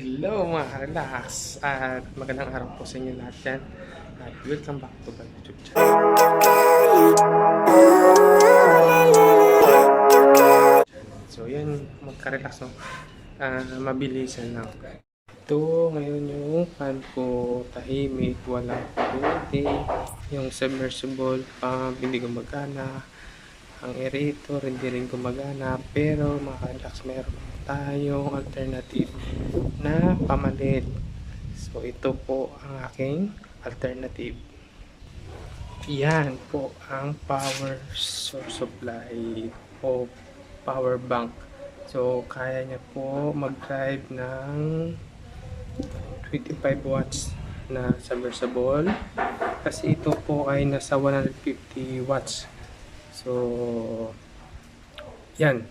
Hello mga relax at magandang araw po sa inyo lahat yan at welcome back to my YouTube channel. So yan, magka-relax no. Ah, mabilisan lang. Ito ngayon yung fan ko tahimik, wala kuryente. Yung submersible pump hindi gumagana. Ang aerator hindi rin gumagana. Pero makaka-relax meron tayong alternative na pamalit. So ito po ang aking alternative. Yan po ang power source supply o power bank. So kaya niya po mag-drive ng 25 watts na submersible kasi ito po ay nasa 150 watts. So yan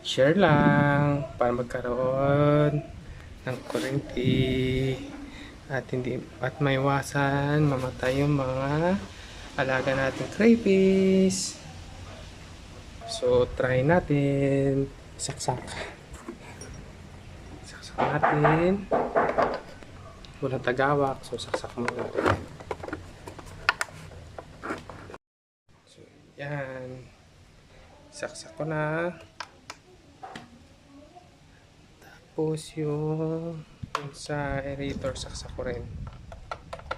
share lang para magkaroon ng kurente at hindi at maiwasan mamatay yung mga alaga natin crayfish. So try natin. Saksak. Saksak natin. Walang tagawak so saksak mo natin so yan. Saksak ko na tapos yung, yung sa aerator saksak ko rin.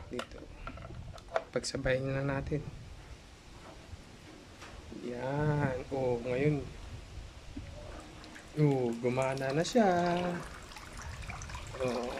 Dito. Pagsabayin na natin. Yan. Oh ngayon. Oh gumana na siya. Oh